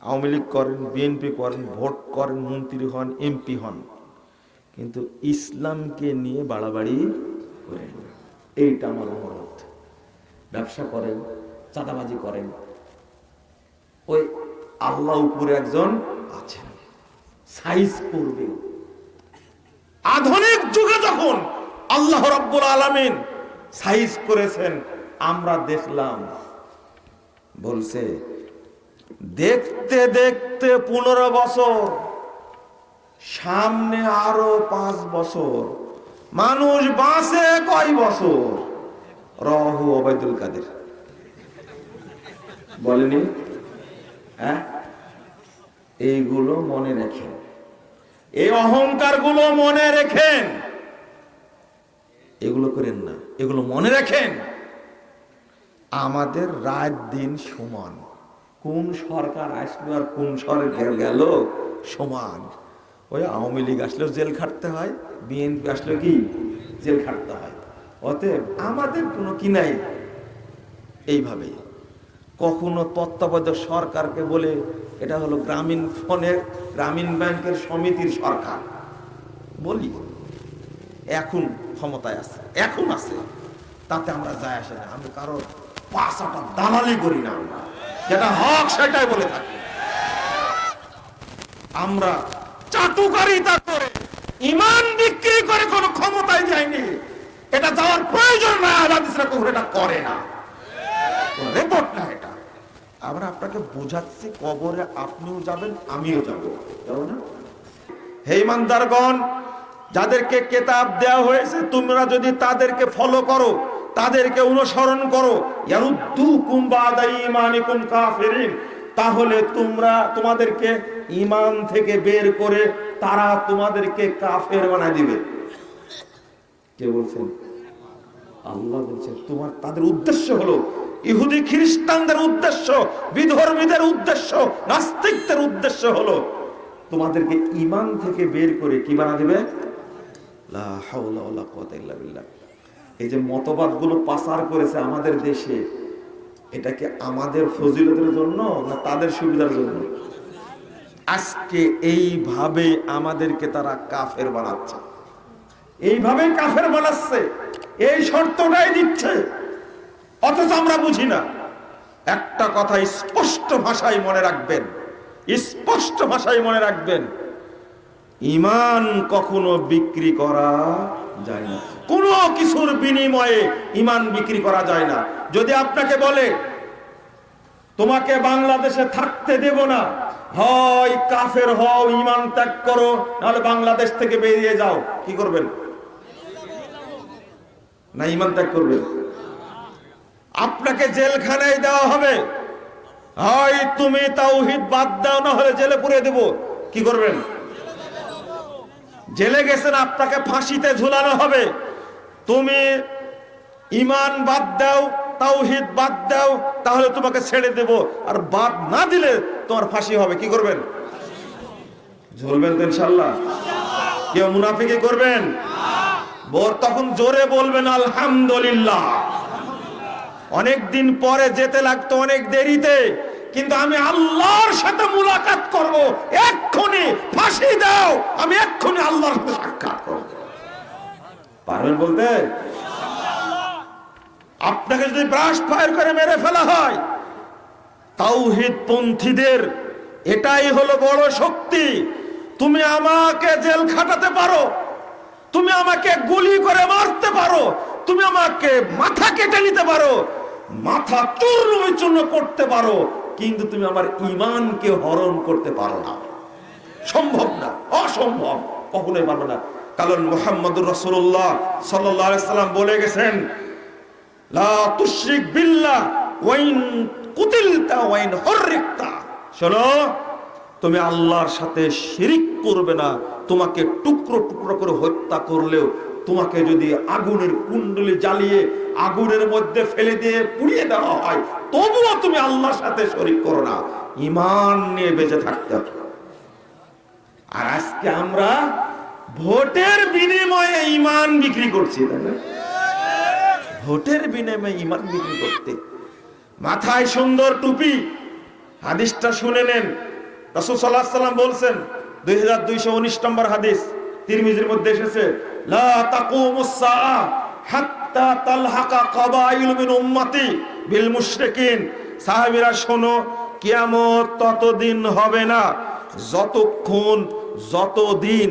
আওয়ামী লীগ করেন, বিএনপি করেন, ভোট করেন, মন্ত্রী হন, এমপি হন। কিন্তু ইসলামকে নিয়ে বাড়াবাড়ি করেন। এইটা আমার অনুরোধ। ব্যবসা করেন, চাঁদাবাজি করেন। ওই আল্লাহ উপরে একজন আছেন। সাইজ করবে। আধুনিক যুগে যখন আল্লাহ রব্বুল আলামিন সাইজ করেছেন, আমরা দেখলাম, বলছে দেখতে দেখতে পনেরো বছর, সামনে আরও পাঁচ বছর। মানুষ বাঁচে কয় বছর? রহু কাদের। বলেনি? হ্যাঁ? এইগুলো মনে রেখেন। এই অহংকারগুলো মনে রেখেন। এগুলো করেন না, এগুলো মনে রাখেন। আমাদের রাত দিন সমান। কোন সরকার আসলো আর কোন সরকার গেল? সমান ওই আওয়ামী লীগ আসলেও জেল খাটতে হয়, বিএনপি আসলেও কি? জেল খাটতে হয়। অতএব আমাদের কোনো কি নাই? এইভাবেই কখনো তত্ত্বাবধায়ক সরকারকে বলে এটা হলো গ্রামীণ ফোনের, গ্রামীণ ব্যাংকের সমিতির সরকার। বলি। এখন ক্ষমতায় আছে, এখন আছে। তাতে আমরা যায় আসে না। আমি কারোর পাশাটা দালালি করি না আমরা। যেটা হক সেটাই বলে থাকি। আমরা চাটুকারিতা করে ইমান বিক্রি করে কোনো ক্ষমতায় যায়নি এটা যাওয়ার প্রয়োজন না হাদিসরা কখনো এটা করে না। রেপোর্ট না এটা। আমরা আপনাকে বোঝাচ্ছি, কবরে আপনিও যাবেন, আমিও যাব। যাব না? হে ইমানদারগণ, যাদেরকে কেতাব দেওয়া হয়েছে, তোমরা যদি তাদেরকে ফলো করো তাদেরকে অনুসরণ করো। তাহলে তোমরা তোমাদেরকে ইমান থেকে বের করে তারা তোমাদেরকে কাফের বানায় দিবে। কে বলছেন? আল্লাহ বলছেন, তোমার তাদের উদ্দেশ্য হলো ইহুদি খ্রিস্টানদের উদ্দেশ্য, বিধর্মীদের উদ্দেশ্য, নাস্তিকদের উদ্দেশ্য হলো তোমাদেরকে ইমান থেকে বের করে কি বানা দিবে? লা হাওলা ওয়ালা কুওয়াতা ইল্লা বিল্লাহ। এই যে মতবাদগুলো পাচার করেছে আমাদের দেশে, এটা কি আমাদের ফজিলতের জন্য না তাদের সুবিধার জন্য? আজকে এইভাবে আমাদেরকে তারা কাফের বানাচ্ছে। এইভাবে কাফের বানাচ্ছে। এই শর্তটাই দিচ্ছে। অথচ আমরা বুঝি না। একটা কথা স্পষ্ট ভাষায় মনে রাখবেন। স্পষ্ট ভাষায় মনে রাখবেন। ইমান কখনো বিক্রি করা যায় না। কোনো কিছুর বিনিময়ে ইমান বিক্রি করা যায় না। যদি আপনাকে বলে, তোমাকে বাংলাদেশে থাকতে দেব না, হয় কাফের হও ইমান ত্যাগ করো, নাহলে বাংলাদেশ থেকে বেরিয়ে যাও। কি করবেন? না ইমান ত্যাগ করবেন। আপনাকে জেলখানায় দেওয়া হবে। হয় তুমি তাওহিদ বাদ দাও না হলে জেলে পুরে দেব। কি করবেন? জেলে গেছেন, আপনাকে ফাঁসিতে ঝুলানো হবে। তুমি ইমান বাদ দাও, তাওহিদ বাদ দাও, তাহলে তোমাকে ছেড়ে দেব। আর বাদ না দিলে তোমার ফাঁসি হবে, কি করবেন? ঝুলবেন তো ইনশাল্লাহ কেউ মুনাফিকি করবেন? বোর তখন জোরে বলবেন, আলহামদুলিল্লাহ। অনেক দিন পরে যেতে লাগতো, অনেক দেরিতে। কিন্তু আমি আল্লাহর সাথে মুলাকাত করব, এক্ষুনি ফাঁসি দাও। আমি এক্ষুনি আল্লাহর সাথে সাক্ষাৎ করব। পারবেন বলতে? আপনাকে যদি ব্রাশ ফায়ার করে মেরে ফেলা হয় তাওহিদ পন্থীদের এটাই হলো বড় শক্তি। তুমি আমাকে জেল খাটাতে পারো, তুমি আমাকে গুলি করে মারতে পারো, তুমি আমাকে মাথা কেটে নিতে পারো, মাথা চূর্ণ বিচূর্ণ করতে পারো, কিন্তু তুমি আমার ইমানকে হরণ করতে পারো না। সম্ভব না, অসম্ভব, কখনোই পারবে না। কারণ মোহাম্মদুর রসুল্লাহ সাল্লাম বলে গেছেন, লা তুশরিক বিল্লাহ ওয়াইন কুতিলতা ওয়াইন শোনো, তুমি আল্লাহর সাথে শিরিক করবে না, তোমাকে টুকরো টুকরো করে হত্যা করলেও তোমাকে যদি আগুনের কুণ্ডলি জ্বালিয়ে আগুনের মধ্যে ফেলে দিয়ে পুড়িয়ে দেওয়া হয়, তবুও তুমি আল্লাহর সাথে শরিক করো না। ইমান নিয়ে বেঁচে থাকতে হবে। আর আজকে আমরা ভোটের বিনিময়ে ইমান বিক্রি করছি ভোটের বিনিময়ে ইমান বিক্রি করতে। মাথায় সুন্দর টুপি। হাদিসটা শুনে নেন। রসুল সাল্লাহ সাল্লাম বলছেন, দুই হাজার দুইশো উনিশ নম্বর হাদিস, তিরমিজির মধ্যে এসেছে, লা তাকুমুস হাত্তা তালহাকা কাবাইল মিন উম্মতি বিল মুশরিকিন। সাহাবীরা, শোনো, কিয়ামত ততদিন হবে না। যতক্ষণ, যতদিন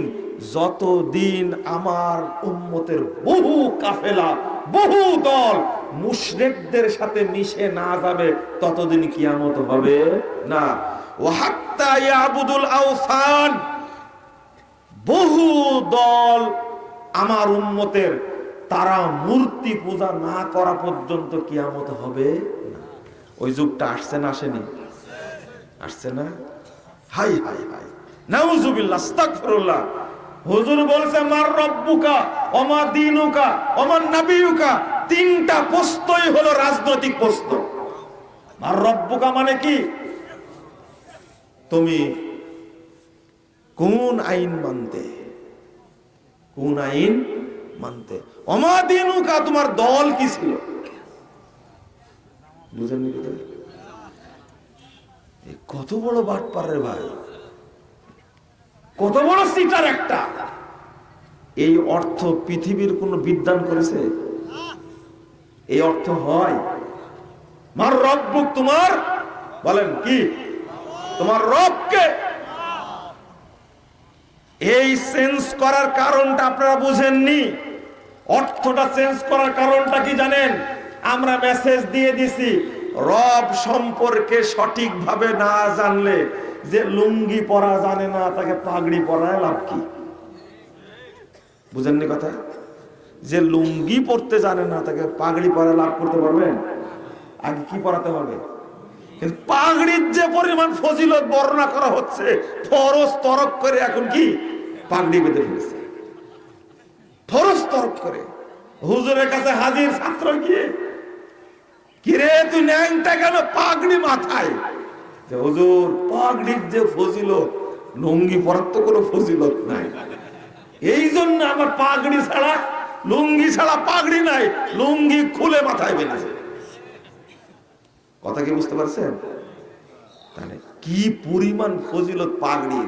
যতদিন আমার উম্মতের বহু কাফেলা, বহু দল মুশরিকদের সাথে মিশে না যাবে, ততদিন কিয়ামত হবে না। ওয়াহাত্তা ইয়াবুদুল বহু দল আমার উম্মতের, তারা মূর্তি পূজা না করা পর্যন্ত কিয়ামত হবে না। ওই যুগটা আসছে না, আসেনি? আসছে না? হাই হাই হাই। নাউজুবিল্লাহ, আস্তাগফিরুল্লাহ। হুজুর বলছে, মার রব্বুকা, ওমা দিনুকা, ওমা নাবিয়ুকা। তিনটা প্রস্তই হলো রাজনৈতিক প্রস্ত মার রব্বুকা মানে কি? তুমি কোন আইন মানতে? কোন আইন মানতে? অমাদিনুকা তোমার দল কি ছিল? বুঝেন নি কোথায়? এ কত বড় বাট পারে ভাই। কত বড় সিটার একটা। এই অর্থ পৃথিবীর কোন বিদ্যান করেছে? এই অর্থ হয়। মার তোমার? বলেন কি? তোমার রবকে এই চেঞ্জ করার কারণটা আপনারা বুঝেননি। অর্থটা চেঞ্জ করার কারণটা কি জানেন? আমরা মেসেজ দিয়ে দিছি, রব সম্পর্কে সঠিকভাবে না জানলে যে লুঙ্গি পরা জানে না, তাকে পাগড়ি পরায় লাভ কি? বুঝেননি কথা? যে লুঙ্গি পরতে জানে না, তাকে পাগড়ি পরা লাভ করতে পারবেন আগে কি পরাতে হবে? পাগড়ির যে পরিমাণ ফজিলত বর্ণনা করা হচ্ছে, ফরজ তরক করে এখন কি? পাগড়ি বেঁধে ফেলেছে। ফরজ তরক করে। হুজুরের কাছে হাজির ছাত্র গিয়ে কিরে, তুই ন্যাংটা কেন পাগড়ি মাথায়? হুজুর পাগড়ির যে ফজিলত, লুঙ্গি পরার তো কোনো ফজিলত নাই। এই জন্য আমার পাগড়ি ছাড়া, লুঙ্গি ছাড়া পাগড়ি নাই, লুঙ্গি খুলে মাথায় বেঁধেছে। কথা কি বুঝতে পারছেন? তাহলে কি পরিমাণ ফজিলত পাগড়ি?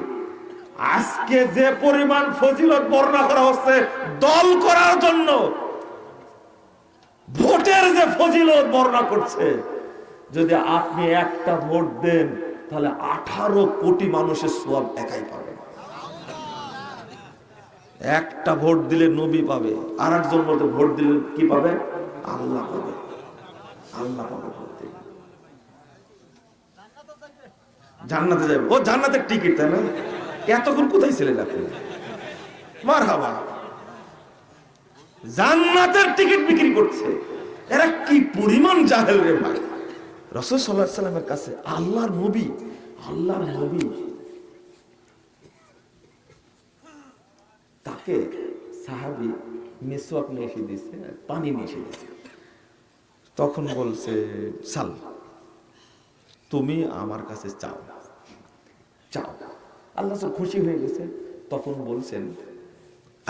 আজকে যে পরিমাণ ফজিলত বর্ণনা করা হচ্ছে, দল করার জন্য ভোটের যে ফজিলত বর্ণনা করছে যদি আপনি একটা ভোট দেন, তাহলে আঠারো কোটি মানুষের সব একাই পাবে। একটা ভোট দিলে নবী পাবে আর একজন বলতে ভোট দিলে কি পাবে? আল্লাহ পাবে। আল্লাহ পাবে জান্নাতে যাবে ও, জান্নাতের টিকিট, তাই না? এতক্ষণ কোথায় ছিলেন আপনি? মার হাবা জান্নাতের টিকিট বিক্রি করছে। এরা কি পরিমাণ জাহেল রে ভাই? রসুল সাল্লাহ সাল্লামের কাছে আল্লাহর নবী আল্লাহর নবী। তাকে সাহাবি মেসোয়াক নিয়ে এসে দিচ্ছে পানি নিয়ে এসে দিচ্ছে তখন বলছে, সাল, তুমি আমার কাছে চাও চাও আল্লাহ খুশি হয়ে গেছে, তখন বলছেন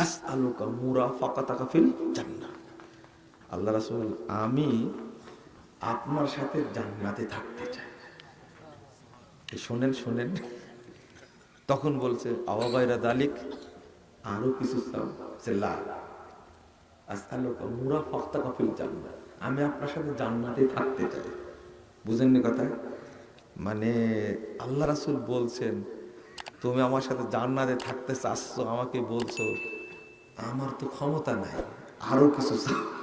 আস আলুকা মুরা ফাঁকা তাকা ফিল জান্না আল্লাহ রাসুল, আমি আপনার সাথে জান্নাতে থাকতে এই শোনেন শোনেন। তখন বলছে আওয়াবাইরা দালিক, আরও কিছু চাও লা। মুরা ফাঁকা তাকা ফিল আমি আপনার সাথে জান্নাতে থাকতে চাই। বুঝেননি কথা? মানে আল্লাহ রাসুল বলছেন, তুমি আমার সাথে জান্নাতে থাকতে চাচ্ছ, আমাকে বলছো, আমার তো ক্ষমতা নাই, আরও কিছু চাও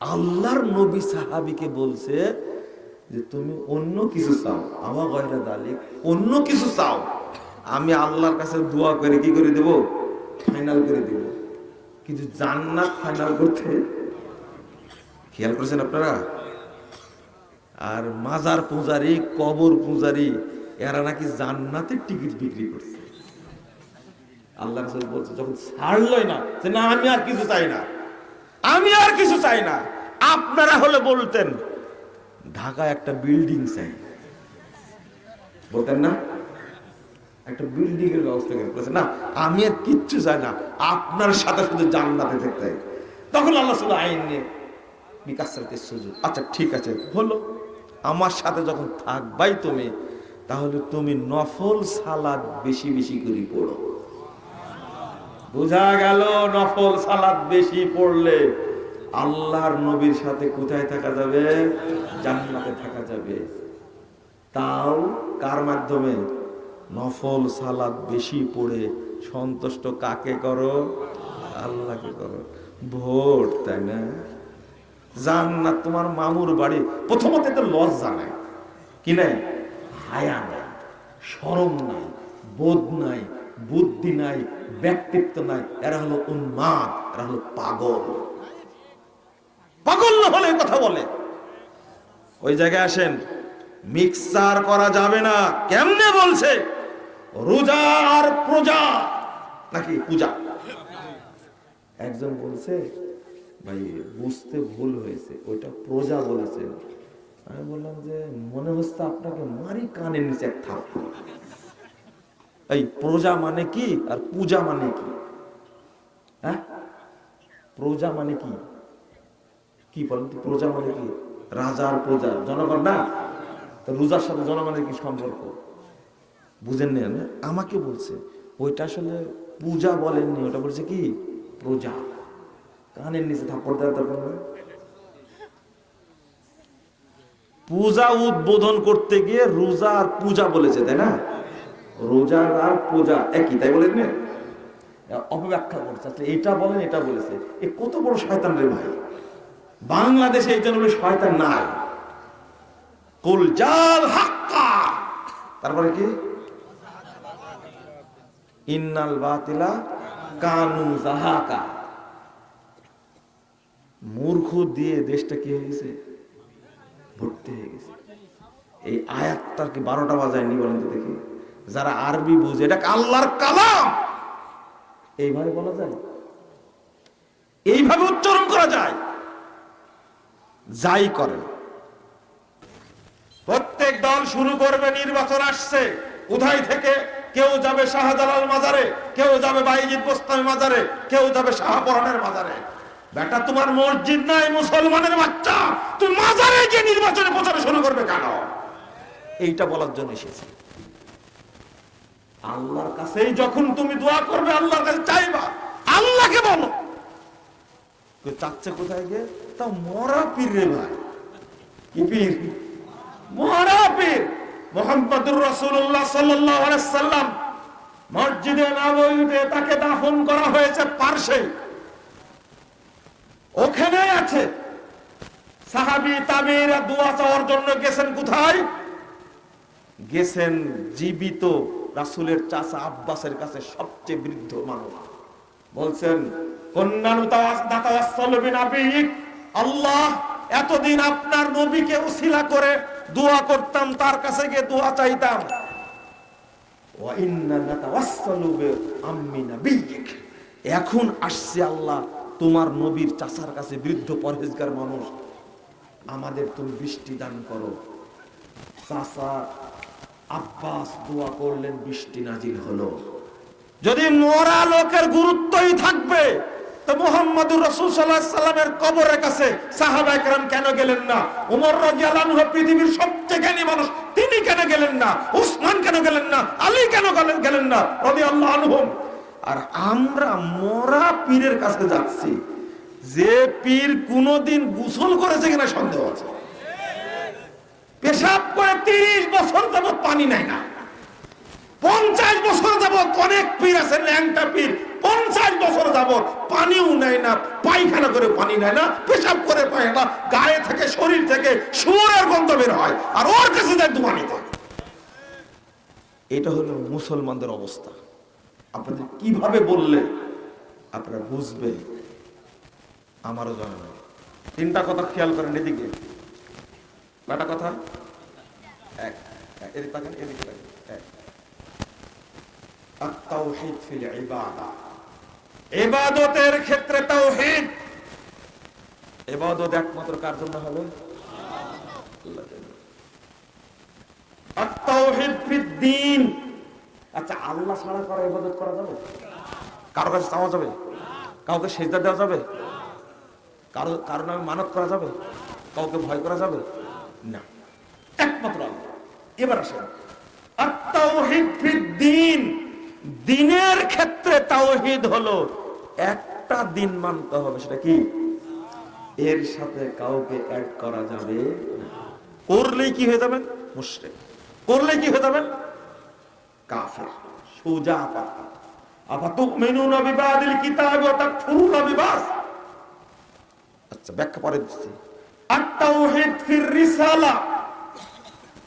আল্লাহর নবী সাহাবিকে বলছে যে, তুমি অন্য কিছু চাও। আমার গয়রা দালিক অন্য কিছু চাও। আমি আল্লাহর কাছে দোয়া করে কি করে দেব? ফাইনাল করে দেব। কিন্তু জান্নাত ফাইনাল করতে খেয়াল করেছেন আপনারা? আর মাজার পূজারি, কবর পূজারি, এরা নাকি জান্নাতের টিকিট বিক্রি করছে। আল্লাহ রাসূল বলছে, যখন ছাড়লই না, যে না, আমি আর কিছু চাই না। আমি আর কিছু চাই না। আপনারা হলে বলতেন, ঢাকায় একটা বিল্ডিং চাই। বলতেন না? একটা বিল্ডিং এর ব্যবস্থা করে না, আমি আর কিচ্ছু চাই না। আপনার সাথে শুধু জান্নাতে থাকতে তখন আল্লাহ শুধু আইন নিয়ে বিকাশের সুযোগ আচ্ছা ঠিক আছে, হলো। আমার সাথে যখন থাকবাই তুমি, তাহলে তুমি নফল সালাদ বেশি বেশি করে পড়ো। বোঝা গেল নফল সালাদ বেশি পড়লে আল্লাহর নবীর সাথে কোথায় থাকা যাবে? জান্নাতে থাকা যাবে। তাও কার মাধ্যমে? নফল সালাদ বেশি পড়ে সন্তুষ্ট কাকে করো? আল্লাহকে করো। ভোট, তাই না? জান্নাত তোমার মামুর বাড়ি। প্রথমত তো লজ্জা নাই। কি নাই? হায়া নাই। সরম নাই। বোধ নাই। বুদ্ধি নাই। ব্যক্তিত্ব নাই। এরা হলো উন্মাদ এরা হলো পাগল। পাগল না হলে কথা বলে। ওই জায়গায় আসেন, মিক্সার করা যাবে না। কেমনে বলছে? রোজা আর প্রজা, নাকি পূজা? একজন বলছে, ভাই, বুঝতে ভুল হয়েছে, ওইটা প্রজা বলেছে আমি বললাম যে, মনে হচ্ছে আপনাকে মারি কানের নিচে থাপ এই প্রজা মানে কি আর পূজা মানে কি? হ্যাঁ? প্রজা মানে কি? কি বলেন প্রজা মানে কি? রাজার প্রজা, জনগণ না? রোজার সাথে জনগণের কি সম্পর্ক? বুঝেন না? আমাকে বলছে, ওইটা আসলে পূজা বলেননি, ওটা বলছে কি? প্রজা। কানের নিচে থাপ্পড় দেওয়ার দরকার নেই। পূজা উদ্বোধন করতে গিয়ে রোজা আর পূজা বলেছে, তাই না? রোজা আর পূজা একই, তাই বলেন অপব্যাখ্যা করছে। আসলে এটা বলেন, এটা বলেছে। এ কত বড় শয়তান রে ভাই। বাংলাদেশে এই জন্য শয়তান নাই। কুল জাল হাক্কা। তারপরে কি? ইন্নাল বাতিলা কানু জাহাকা। মূর্খ দিয়ে দেশটা কি হয়ে গেছে? ভর্তি হয়ে গেছে। এই আয়াতটা কি বারোটা বাজায়নি বলেন তো দেখি। যারা আরবি বুঝে, এটা আল্লাহর কালাম? এইভাবে বলা যায়? এইভাবে উচ্চারণ করা যায়? যাই করেন প্রত্যেক দল শুরু করবে, নির্বাচন আসছে। কোথায় থেকে কেউ যাবে শাহজালাল মাজারে, কেউ যাবে বাইজিদ বোস্তামি মাজারে, কেউ যাবে শাহপরানের মাজারে। বেটা, তোমার মসজিদ নাই, মুসলমানের বাচ্চা। তুমি মাজারে গিয়ে নির্বাচনে প্রচার শুরু করবে কেন? এইটা বলার জন্য এসেছি। আল্লাহর কাছেই যখন তুমি দোয়া করবে, আল্লাহর কাছে চাইবা। আল্লাহকে বলো। চাচ্ছে কোথায় গিয়ে? তা মরা পীর রে ভাই। কি পীর? মরা পীর। মোহাম্মদুর আলাইহি সাল্লাম মসজিদে নববীতে তাকে দাফন করা হয়েছে পার্শ্বে। ওখানে আছে। সাহাবী তাবিরা দোয়া চাওয়ার জন্য গেছেন কোথায়? গেছেন জীবিত রাসূলের চাচা আব্বাসের কাছে সবচেয়ে বৃদ্ধ মানুষ বলছেন আল্লাহ এতদিন আপনার নবীকে উসিলা করে দোয়া করতাম, তার কাছে গিয়ে দোয়া চাইতাম। এখন আসছে আল্লাহ তোমার নবীর চাচার কাছে বৃদ্ধ পরহেজগার মানুষ। আমাদের তুমি বৃষ্টি দান করো। চাচা আব্বাস দোয়া করলেন, বৃষ্টি নাজিল হলো। যদি মরা লোকের গুরুত্বই থাকবে পৃথিবীর মানুষ, তিনি কেন গেলেন না? উসমান কেন গেলেন না? আলী কেন গেলেন না? আর আমরা মরা পীরের কাছে যাচ্ছি। যে পীর কোনোদিন গোসল করেছে কিনা সন্দেহ আছে। পেশাব করে তিরিশ বছর যাবত পানি নেয় না। পঞ্চাশ বছর যাবত অনেক পীর আছে, ল্যাংটা পীর। পঞ্চাশ বছর যাবত পানিও নেয় না, পায়খানা করে পানি নেয় না, পেশাব করে পায় না, গায়ে থেকে, শরীর থেকে সুরের গন্ধ বের হয়, আর ওর কাছে যায় দুমানিতে এটা হলো মুসলমানদের অবস্থা। আপনাদের কীভাবে বললে আপনারা বুঝবে? আমারও জানা তিনটা কথা খেয়াল করেন এদিকে। কয়টা কথা? এক এদিকে তাকান ক্ষেত্রে তাওহীদ ইবাদত একমাত্র কার জন্য হবে? ফিদ-দ্বীন আচ্ছা আল্লাহ ছাড়া করা ইবাদত করা যাবে? কারও কাছে চাওয়া যাবে? কাউকে সেজদা দেওয়া যাবে? কারও কারও নামে মানত করা যাবে? কাউকে ভয় করা যাবে? না, একমাত্র আল্লাহ। এবার আসেন। ফিদ্দিন দিনের ক্ষেত্রে তাওহিদ হলো একটা দিন মানতে হবে, সেটা কি? এর সাথে কাউকে অ্যাড করা যাবে না। করলেই কি হয়ে যাবেন করলে কি হয়ে যাবেন কাফের। সোজা পাতা আফাতুমিনুনা বিবাদিল কিতাবি ওয়া তাকফুরুনা বিবাস। আচ্ছা ব্যাখ্যা পরে দিচ্ছি।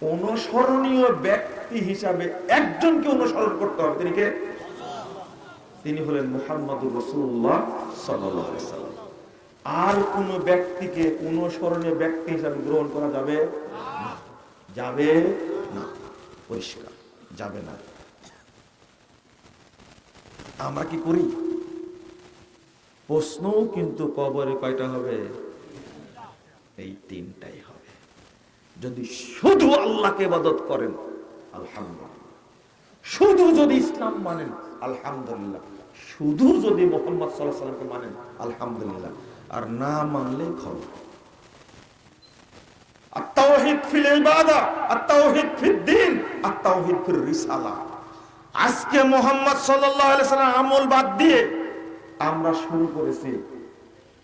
অনুসরণীয় ব্যক্তি হিসাবে একজনকে অনুসরণ করতে হবে। তিনি কে? তিনি হলেন সাল্লাল্লাহু আলাইহি সাল্লাম আর কোন ব্যক্তিকে অনুসরণীয় ব্যক্তি হিসাবে গ্রহণ করা যাবে। যাবে না। পরিষ্কার। যাবে না। আমরা কি করি? প্রশ্ন কিন্তু কবরে কয়টা হবে? এই তিনটাই হবে। যদি শুধু আল্লাহকে ইবাদত করেন, আলহামদুলিল্লাহ। শুধু যদি ইসলাম মানেন, আলহামদুলিল্লাহ। শুধু যদি মোহাম্মদ সাল্লাহ সাল্লামকে মানেন, আলহামদুলিল্লাহ। আর না মানলে খবর আজকে মোহাম্মদ সাল্লাম আমল বাদ দিয়ে আমরা শুরু করেছি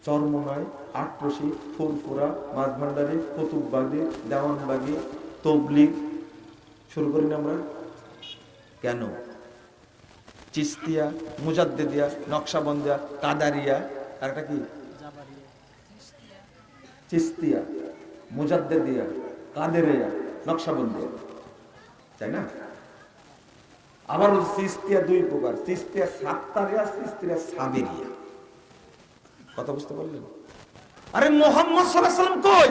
চরমনায় আটরশি ফুলপুরা মাঝভান্ডারি কুতুববাগি, দেওয়ানবাগি, তবলিগ। শুরু করিনি আমরা? কেন? চিস্তিয়া, মুজাদ্দিদিয়া, নকশাবন্দিয়া, কাদারিয়া। আর একটা কি? চিস্তিয়া, মুজাদ্দিদিয়া, কাদেরিয়া, নকশাবন্দিয়া। তাই না? আবার চিস্তিয়া দুই প্রকার। চিস্তিয়া সাত্তারিয়া, চিস্তিয়া সাবেরিয়া কথা বুঝতে পারলেন? আরে মোহাম্মদ সাল্লাম কই?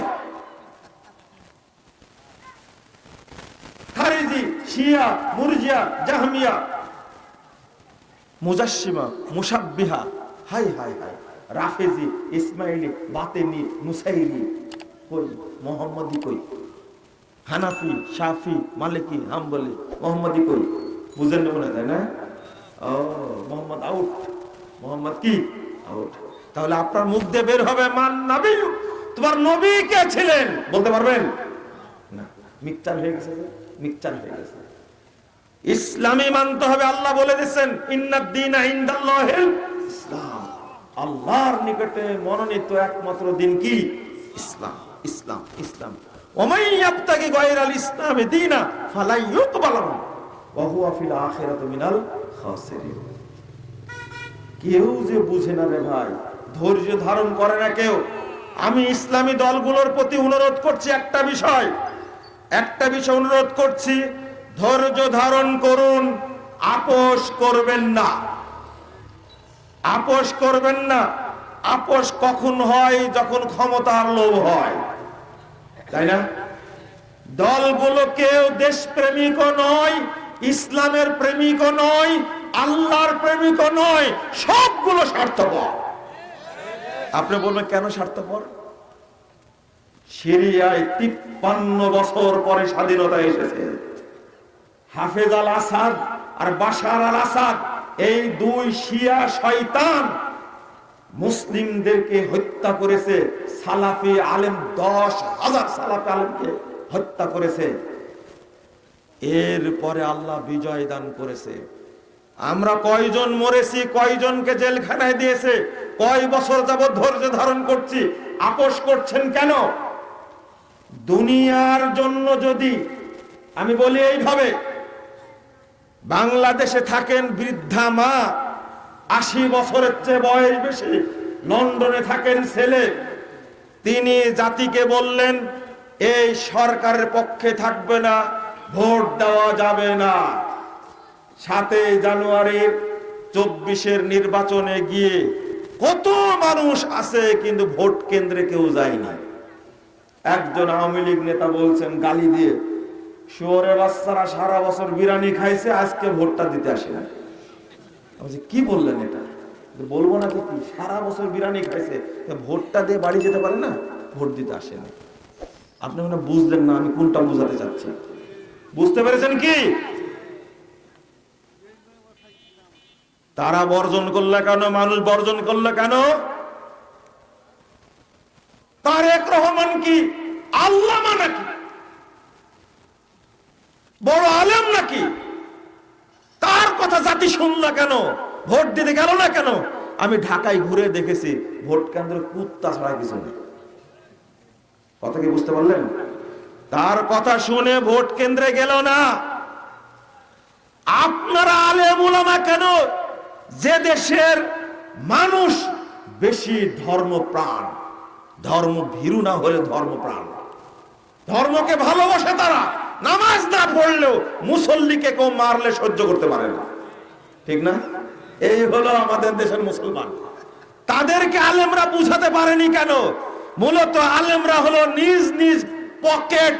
খারিজি, শিয়া, মুরজিয়া, জাহমিয়া মুজাসসিমা মুসাব্বিহা হাই হাই হাই, রাফেজি, ইসমাইলি, বাতেনি মুসাইলি কই? মোহাম্মদি কই? হানাফি, শাফি, মালিকি, হাম্বলি মোহাম্মদি কই? বুঝেন না তাই না? ও, মোহাম্মদ আউট মোহাম্মদ কি? আউট তাহলে আপনার মুখ দিয়ে বের হবে, মান নবী। তোমার নবী কে ছিলেন? বলতে পারবেন? না মানতে হবে, আল্লাহ বলে দিচ্ছেন আল্লাহর নিকটে মনোনীত একমাত্র দিন কি? ইসলাম ইসলাম ইসলাম। কেউ যে বুঝে না রে ভাই ধৈর্য ধারণ করে না কেউ। আমি ইসলামী দলগুলোর প্রতি অনুরোধ করছি একটা বিষয়। একটা বিষয় অনুরোধ করছি, ধৈর্য ধারণ করুন, আপোষ করবেন না। আপোষ করবেন না, আপোষ কখন হয় যখন ক্ষমতার লোভ হয়। তাই না? দলগুলো কেউ দেশ দেশপ্রেমিকও নয়, ইসলামের প্রেমিকও নয়, আল্লাহর প্রেমিকও নয়, সবগুলো স্বার্থপর। আপনি বলবেন, কেন স্বার্থপর? সিরিয়ায় তিপ্পান্ন বছর পরে স্বাধীনতা এসেছে। হাফেজ আল আসাদ আর বাশার আল আসাদ, এই দুই শিয়া শয়তান মুসলিমদেরকে হত্যা করেছে। সালাফি আলেম, দশ হাজার সালাফি আলেমকে হত্যা করেছে। এরপরে আল্লাহ বিজয় দান করেছে। আমরা কয়জন মরেছি, কয়জনকে জেলখানায় দিয়েছে? কয় বছর যাবৎ ধৈর্য ধারণ করছি? আপোষ করছেন কেন? দুনিয়ার জন্য যদি, আমি বলি এইভাবে, বাংলাদেশে থাকেন বৃদ্ধা মা, আশি বছরের চেয়ে বয়স বেশি, লন্ডনে থাকেন ছেলে, তিনি জাতিকে বললেন, এই সরকারের পক্ষে থাকবে না, ভোট দেওয়া যাবে না। সাতই জানুয়ারির চব্বিশের নির্বাচনে গিয়ে কত মানুষ আছে কিন্তু ভোট কেন্দ্রে কেউ যায়নি একজন আওয়ামী লীগ নেতা বলছেন, গালি দিয়ে। শুয়োরের বাচ্চারা সারা বছর বিরানি খাইছে, আজকে ভোটটা দিতে আসে না। কি বললেন এটা? বলব না কি? সারা বছর বিরানি খাইছে ভোটটা দিয়ে বাড়ি যেতে পারে না? ভোট দিতে আসে না। আপনি মনে বুঝলেন না আমি কোনটা বুঝাতে চাচ্ছি। বুঝতে পেরেছেন কি? তারা বর্জন করলে কেন? মানুষ বর্জন করলে কেন? তারেক রহমান কি? আল্লাহ নাকি? বড় আলেম নাকি? তার কথা জাতি শুনল কেন? ভোট দিতে গেল না কেন? আমি ঢাকায় ঘুরে দেখেছি, ভোট কেন্দ্রে কুত্তা ছাড়া কিছু নেই। কথা কি বুঝতে পারলেন? তার কথা শুনে ভোট কেন্দ্রে গেল না। আপনারা আলেম ওলামা কেন? যে দেশের মানুষ বেশি ধর্মপ্রাণ, ধর্ম ভীরু না হলে ধর্মপ্রাণ। ধর্মকে ভালোবাসে তারা, নামাজ না পড়লেও মুসল্লিকে কেউ মারলে সহ্য করতে পারে না। ঠিক না? এই হলো আমাদের দেশের মুসলমান। তাদেরকে আলেমরা বুঝাতে পারেনি কেন? মূলত আলেমরা হলো নিজ নিজ পকেট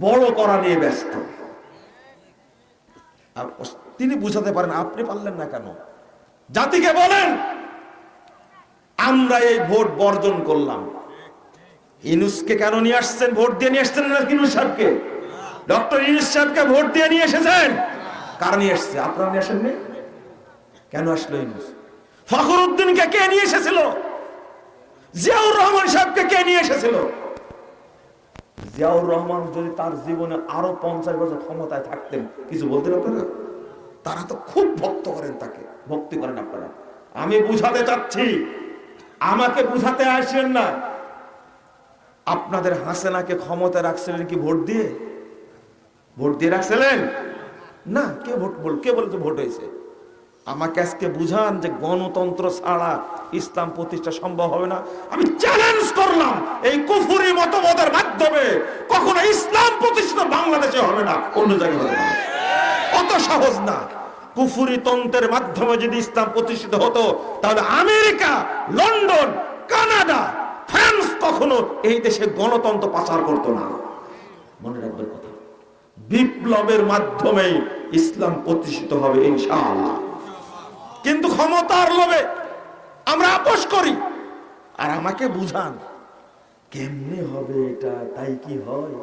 বড় করা নিয়ে ব্যস্ত। আর তিনি বুঝাতে পারেন, আপনি পারলেন না কেন? জাতিকে বলেন, আমরা এই ভোট বর্জন করলাম। ইনুসকে কেন নিয়ে আসছেন? ভোট দিয়ে নিয়ে আসছেন না ইনুস সাহেবকে? ডক্টর ইনুস সাহেবকে ভোট দিয়ে নিয়ে এসেছেন? কার নিয়ে এসছে? আপনারা নিয়ে আসেননি? কেন আসলো ইনুস? ফখরুদ্দিনকে কে নিয়ে এসেছিল? জিয়াউর রহমান সাহেবকে কে নিয়ে এসেছিল? জিয়াউর রহমান যদি তার জীবনে আরও পঞ্চাশ বছর ক্ষমতায় থাকতেন, কিছু বলতেন আপনারা? তারা তো খুব ভক্ত করেন তাকে। ভক্তি করেন আপনারা। আমি বুঝাতে চাচ্ছি, আমাকে বুঝাতে আসেন না। আপনাদের হাসেনাকে ক্ষমতা রাখছিলেন কি ভোট দিয়ে? ভোট দিয়ে রাখছিলেন? না, কে ভোট বল, কে বলতে ভোট হয়েছে? আমাকে আজকে বুঝান যে গণতন্ত্র ছাড়া ইসলাম প্রতিষ্ঠা সম্ভব হবে না। আমি চ্যালেঞ্জ করলাম এই কুফুরি মতবাদের মাধ্যমে, কখনো ইসলাম প্রতিষ্ঠা বাংলাদেশে হবে না, অন্য জায়গায় হবে না। অত সহজ না। কুফুরি তন্ত্রের মাধ্যমে যদি ইসলাম প্রতিষ্ঠিত হতো, তাহলে আমেরিকা, লন্ডন, কানাডা, ফ্রান্স কখনো এই দেশে গণতন্ত্র পাচার করতো না। মনে রাখবেন কথা। বিপ্লবের মাধ্যমে ইসলাম প্রতিষ্ঠিত হবে, ইনশাআল্লাহ। কিন্তু ক্ষমতার লোভে আমরা আপোষ করি। আর আমাকে বুঝান, কেমনে হবে এটা? তাই কি হয়?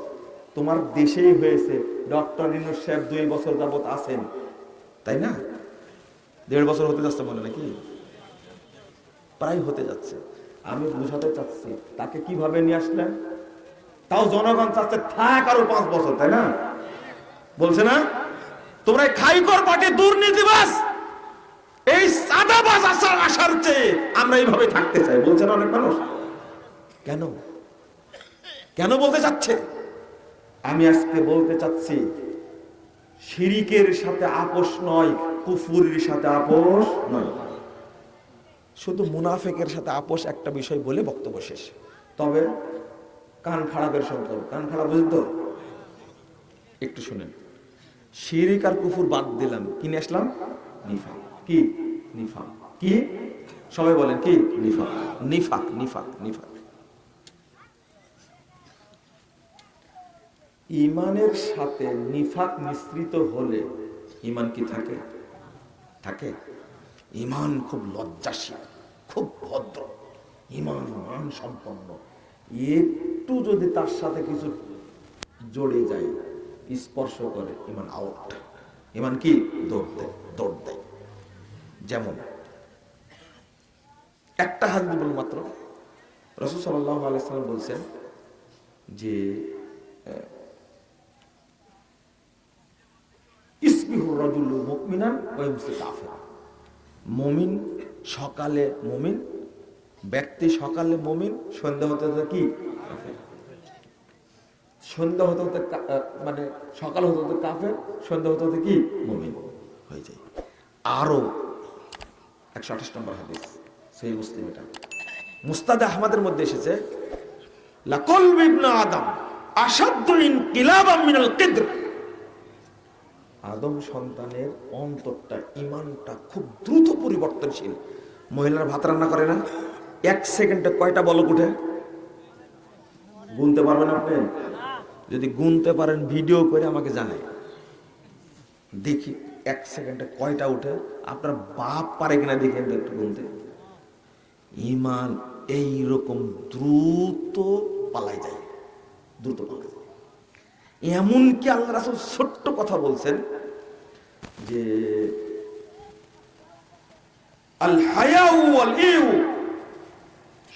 তোমার দেশেই হয়েছে। ডক্টর ইনুস সাহেব দুই বছর যাবত আছেন। তাই না? দেড় বছর হতে যাচ্ছে মনে নাকি? প্রায় হতে যাচ্ছে। আমি বুঝাতে চাচ্ছি, তাকে কীভাবে নিয়ে আসলেন তাও জনগণ চাচ্ছে থাক আরও পাঁচ বছর, তাই না? বলছে না? তোমরা এই খাইকর পার্টি দুর্নীতিবাস এই সাদাবাজ আসার আসার চেয়ে আমরা এইভাবে থাকতে চাই, বলছে না অনেক মানুষ? কেন? কেন বলতে চাচ্ছে? আমি আজকে বলতে চাচ্ছি, শিরিকের সাথে আপোষ নয়, কুফুরির সাথে আপোষ নয়। শুধু মুনাফেকের সাথে আপোষ একটা বিষয় বলে বক্তব্য শেষ। তবে কান খারাপের সঙ্গে কান খারাপ বুঝুন তো? একটু শুনেন। শিরিক আর কুফুর বাদ দিলাম। কি নিয়ে আসলাম? নিফা কি? নিফা কি? সবাই বলেন কি? নিফাক। নিফাক নিফাক নিফাক। ইমানের সাথে নিফাক মিশ্রিত হলে ইমান কি থাকে? থাকে। ইমান খুব লজ্জাশীল, খুব ভদ্র, ইমান মান সম্পন্ন। একটু যদি তার সাথে কিছু জড়ে যায়, স্পর্শ করে, ইমান আউট ইমান কি? দৌড় দেয় দৌড় দেয়। যেমন, একটা হাদিস মাত্র, রসুল সাল্লাহ আলাইসালাম বলছেন যে রাজুল মুমিনান ওয়া ইউমসি মমিন সকালে মমিন, ব্যক্তি সকালে মমিন, সন্ধ্যা হতে হতে কি? সন্ধ্যা হতে হতে মানে সকাল হতে হতে কাফের, সন্ধ্যা হতে হতে কি? মমিন হয়ে যায়। আরও একশো আঠাশ নম্বর হাদিস সেই মুসলিম এটা। মুস্তাদ আহমদের মধ্যে এসেছে, লাকল বিবনা আদম আসাদ্দিন কিলাবাম মিনাল কিদ্র। আদম সন্তানের অন্তরটা, ইমানটা খুব দ্রুত পরিবর্তনশীল। মহিলারা ভাত রান্না করে না? এক সেকেন্ডে কয়টা বলক উঠে? গুনতে পারবেন আপনি? যদি গুনতে পারেন, ভিডিও করে আমাকে জানাই। দেখি এক সেকেন্ডে কয়টা উঠে? আপনার বাপ পারে কিনা দেখেন একটু গুনতে। ইমান এই রকম দ্রুত পালাই যায়। দ্রুত পালাই যায়। এমনকি আল্লাহ রাসূল ছোট্ট কথা বলছেন যে আল হায়াউ ওয়াল ইউ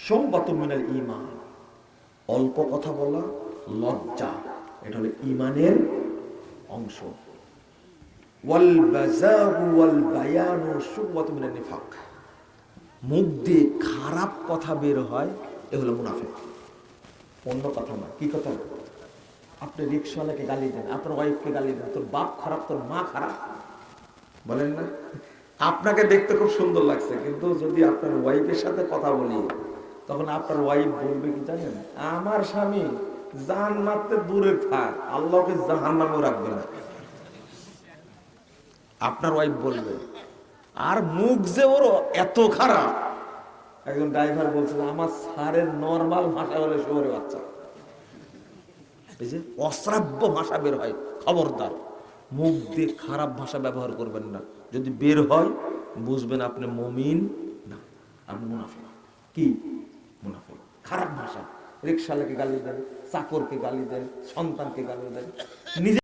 সম্বাতুম মিনাল ঈমান। অল্প কথা বলা, লজ্জা। এটা হলো ঈমানের অংশ। ওয়াল বাযারু ওয়াল বায়ানু শুববাতু মিনান নিফাক। মুখ দিয়ে খারাপ কথা বের হয়, এ হলো মুনাফিক। অন্য কথা না, কি কথা? আপনি রিক্সাওয়ালাকে গালি দেন, আপনার ওয়াইফকে গালি দেন, তোর বাপ খারাপ, তোর মা খারাপ। বলেন না? আপনাকে দেখতে খুব সুন্দর লাগছে, কিন্তু যদি আপনার ওয়াইফের সাথে কথা বলি, তখন আপনার ওয়াইফ বলবে কি জানেন? আমার স্বামী জান মারতে দূরে থাক, আল্লাহকে জাহান নামেও রাখবে না। আপনার ওয়াইফ বলবে, আর মুখ যে ওর এত খারাপ? একজন ড্রাইভার বলছিল আমার স্যারের নর্মাল ভাষা হলে শহরে বাচ্চা। অশ্রাব্য ভাষা বের হয়, খবরদার। মুখ দিয়ে খারাপ ভাষা ব্যবহার করবেন না। যদি বের হয়, বুঝবেন আপনি মমিন না, আপনি মুনাফা কি? মুনাফিক। খারাপ ভাষা। রিক্সালাকে গালি দেন, চাকরকে গালি দেন, সন্তানকে গালি দেন। নিজে